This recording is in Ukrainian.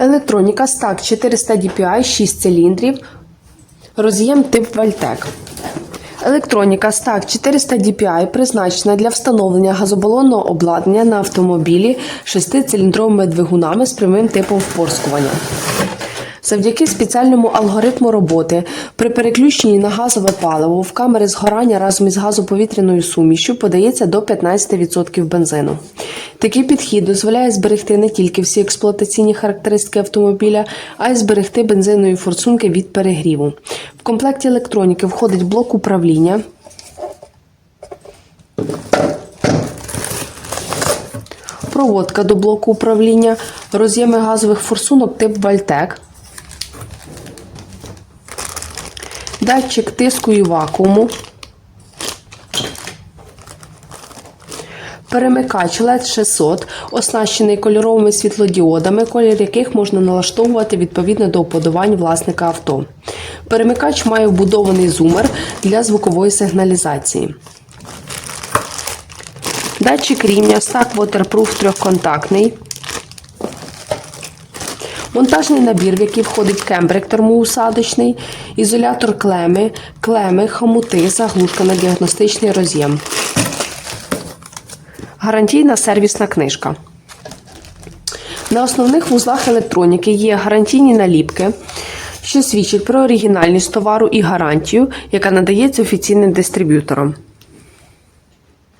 Електроніка стак 400 DPI 6 циліндрів. Роз'єм тип Вальтек. Електроніка стак 400 DPI призначена для встановлення газоболонного обладнання на автомобілі 6-циліндровими двигунами з прямим типом впорскування. Завдяки спеціальному алгоритму роботи при переключенні на газове паливо в камери згорання разом із газоповітряною сумішю подається до 15% бензину. Такий підхід дозволяє зберегти не тільки всі експлуатаційні характеристики автомобіля, а й зберегти бензинові форсунки від перегріву. В комплекті електроніки входить блок управління. Проводка до блоку управління, роз'єми газових форсунок тип Вальтек, датчик тиску і вакууму, перемикач LED 600, оснащений кольоровими світлодіодами, колір яких можна налаштовувати відповідно до уподобань власника авто. Перемикач має вбудований зумер для звукової сигналізації. Датчик рівня Stack Waterproof трьохконтактний. Монтажний набір, в який входить кембрик термоусадочний, ізолятор клеми, клеми, хомути, заглушка на діагностичний роз'єм. Гарантійна сервісна книжка. На основних вузлах електроніки є гарантійні наліпки, що свідчать про оригінальність товару і гарантію, яка надається офіційним дистриб'ютором.